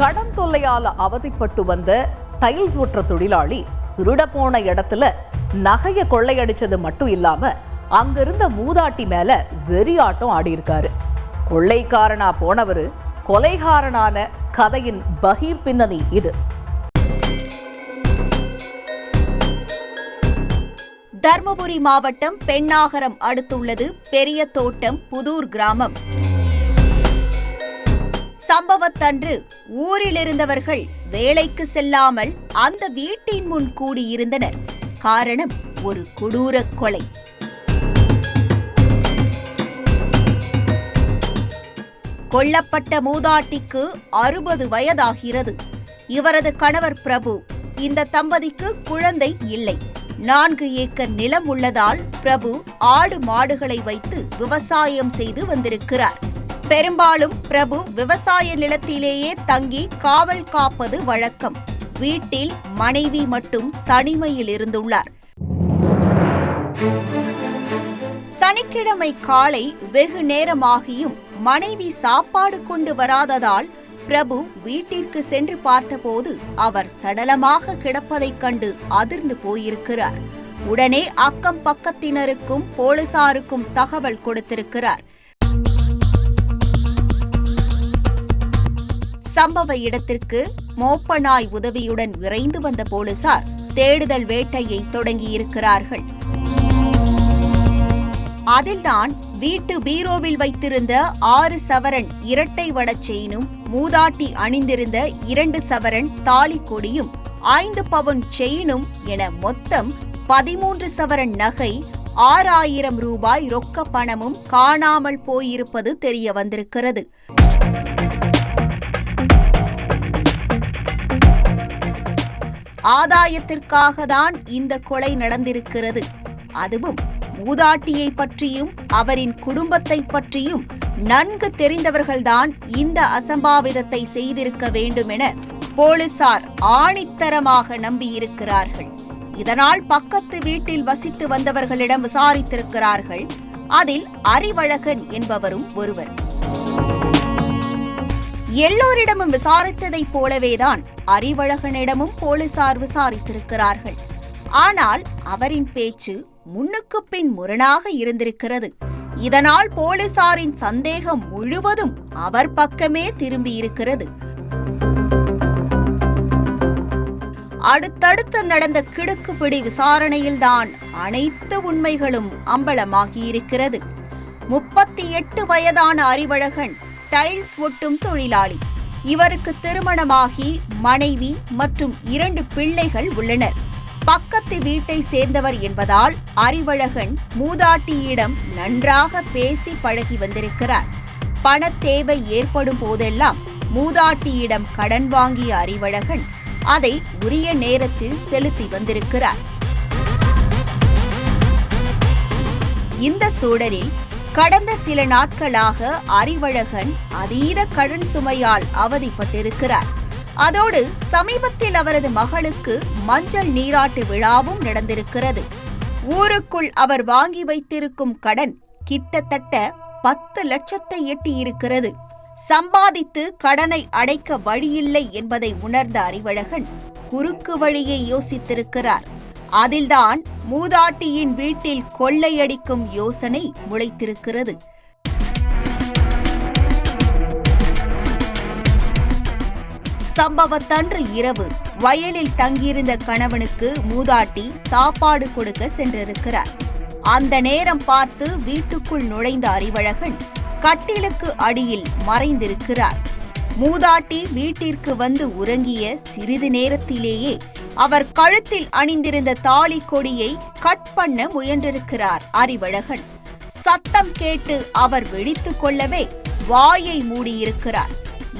கடன் தொல்லையால அவதிப்பட்டு வந்த டைல்ஸ் ஒற்ற தொழிலாளி திருட போன இடத்துல நகையை கொள்ளையடிச்சது மட்டும் இல்லாம அங்கிருந்த மூதாட்டி மேல வெறியாட்டம் ஆடியிருக்காரு. கொள்ளைக்காரனா போனவரு கொலைகாரனான கதையின் பகீர் பின்னணி இது. தர்மபுரி மாவட்டம் பெண்ணாகரம் அடுத்துள்ளது பெரிய தோட்டம் புதூர் கிராமம். சம்பவத்தன்று ஊரில் இருந்தவர்கள் வேலைக்கு செல்லாமல் அந்த வீட்டின் முன் கூடியிருந்தனர். காரணம் ஒரு கொடூர கொலை. கொல்லப்பட்ட மூதாட்டிக்கு அறுபது வயதாகிறது. இவரது கணவர் பிரபு. இந்த தம்பதிக்கு குழந்தை இல்லை. நான்கு ஏக்கர் நிலம் உள்ளதால் பிரபு ஆடு மாடுகளை வைத்து விவசாயம் செய்து வந்திருக்கிறார். பெரும்பாலும் பிரபு விவசாய நிலத்திலேயே தங்கி காவல் காப்பது வழக்கம். வீட்டில் மனைவி மட்டும் தனிமையில் இருந்துள்ளார் சனிக்கிழமை காலை வெகு நேரமாகியும் மனைவி சாப்பாடு கொண்டு வராததால் பிரபு வீட்டிற்கு சென்று பார்த்தபோது அவர் சடலமாக கிடப்பதைக் கண்டு அதிர்ந்து போயிருக்கிறார். உடனே அக்கம் பக்கத்தினருக்கும் போலீசாருக்கும் தகவல் கொடுத்திருக்கிறார். சம்பவ இடத்திற்கு மோப்பனாய் உதவியுடன் விரைந்து வந்த போலீசார் தேடுதல் வேட்டையை தொடங்கியிருக்கிறார்கள். அதில்தான் வீட்டு பீரோவில் வைத்திருந்த ஆறு சவரன் இரட்டை வட செயினும் மூதாட்டி அணிந்திருந்த இரண்டு சவரன் தாலி கொடியும் ஐந்து பவுன் செயினும் என மொத்தம் பதிமூன்று சவரன் நகை ஆறாயிரம் ரூபாய் ரொக்க பணமும் காணாமல் போயிருப்பது தெரிய வந்திருக்கிறது ஆதாயத்திற்காக தான் இந்த கொலை நடந்திருக்கிறது. அதுவும் மூதாட்டியை பற்றியும் அவரின் குடும்பத்தை பற்றியும் நன்கு தெரிந்தவர்கள்தான் இந்த அசம்பாவிதத்தை செய்திருக்க வேண்டும் என போலீசார் ஆணித்தரமாக நம்பியிருக்கிறார்கள். இதனால் பக்கத்து வீட்டில் வசித்து வந்தவர்களிடம் விசாரித்திருக்கிறார்கள். அதில் அறிவழகன் என்பவரும் ஒருவர். எல்லோரிடமும் விசாரித்ததைப் போலவேதான் அறிவழகனிடமும் போலீசார் விசாரித்திருக்கிறார்கள். ஆனால் அவரின் பேச்சு முன்னுக்கு பின் முரணாக இருந்திருக்கிறது. இதனால் போலீசாரின் சந்தேகம் முழுவதும் அவர் பக்கமே திரும்பியிருக்கிறது. அடுத்தடுத்து நடந்த கிடுக்குப்பிடி விசாரணையில்தான் அனைத்து உண்மைகளும் அம்பலமாகியிருக்கிறது. முப்பத்தி எட்டு வயதான அறிவழகன் டைல்ஸ் ஒட்டும் தொழிலாளி. இவருக்கு திருமணமாகி மனைவி மற்றும் இரண்டு பிள்ளைகள் உள்ளனர். பக்கத்து வீட்டை சேர்ந்தவர் என்பதால் அறிவழகன் மூதாட்டியிடம் நன்றாக பேசி பழகி வந்திருக்கிறார். பணத்தேவை ஏற்படும் போதெல்லாம் மூதாட்டியிடம் கடன் வாங்கிய அறிவழகன் அதை உரிய நேரத்தில் செலுத்தி வந்திருக்கிறார். இந்த சூழலில் கடந்த சில நாட்களாக அறிவழகன் அதீத கடன் சுமையால் அவதிப்பட்டிருக்கிறார். அதோடு சமீபத்தில் அவரது மகளுக்கு மஞ்சள் நீராட்டு விழாவும் நடந்திருக்கிறது. ஊருக்குள் அவர் வாங்கி வைத்திருக்கும் கடன் கிட்டத்தட்ட பத்து லட்சத்தை எட்டியிருக்கிறது. சம்பாதித்து கடனை அடைக்க வழியில்லை என்பதை உணர்ந்த அறிவழகன் குறுக்கு வழியை யோசித்திருக்கிறார். அதில்தான் மூதாட்டியின் வீட்டில் கொள்ளையடிக்கும் யோசனை முளைத்திருக்கிறது. சம்பவத்தன்று இரவு வயலில் தங்கியிருந்த கணவனுக்கு மூதாட்டி சாப்பாடு கொடுக்க சென்றிருக்கிறார். அந்த நேரம் பார்த்து வீட்டுக்குள் நுழைந்த அறிவழகன் கட்டிலுக்கு அடியில் மறைந்திருக்கிறார். மூதாட்டி வீட்டிற்கு வந்து உறங்கிய சிறிது நேரத்திலேயே அவர் கழுத்தில் அணிந்திருந்த தாலி கொடியை கட் பண்ண முயன்றிருக்கிறார் அறிவழகன். சத்தம் கேட்டு அவர் வெடித்து கொள்ளவே வாயை மூடியிருக்கிறார்.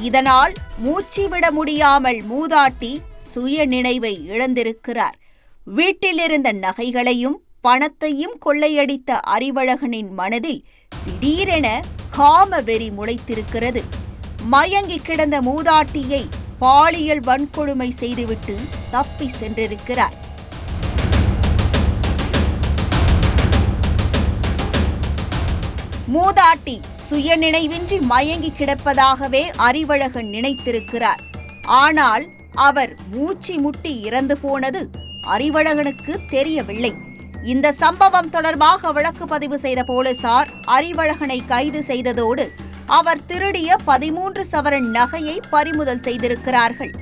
இதனால் மூச்சு விட முடியாமல் மூதாட்டி சுய நினைவை இழந்திருக்கிறார். வீட்டிலிருந்த நகைகளையும் பணத்தையும் கொள்ளையடித்த அறிவழகனின் மனதில் திடீரென காம வெறி முளைத்திருக்கிறது. மயங்கி கிடந்த மூதாட்டியை பாலியல் வன்கொடுமை செய்துவிட்டு தப்பி சென்றிருக்கிறார். மூதாட்டி சுயநினைவின்றி மயங்கி கிடப்பதாகவே அறிவழகன் நினைத்திருக்கிறார். ஆனால் அவர் மூச்சு முட்டி இறந்து போனது அறிவழகனுக்கு தெரியவில்லை. இந்த சம்பவம் தொடர்பாக வழக்கு பதிவு செய்த போலீசார் அறிவழகனை கைது செய்ததோடு அவர் திருடிய பதிமூன்று சவரன் நகையை பறிமுதல் செய்திருக்கிறார்கள்.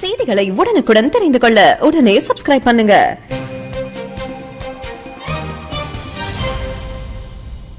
செய்திகளை உடனுக்குடன் தெரிந்து கொள்ள உடனே சப்ஸ்கிரைப் பண்ணுங்க.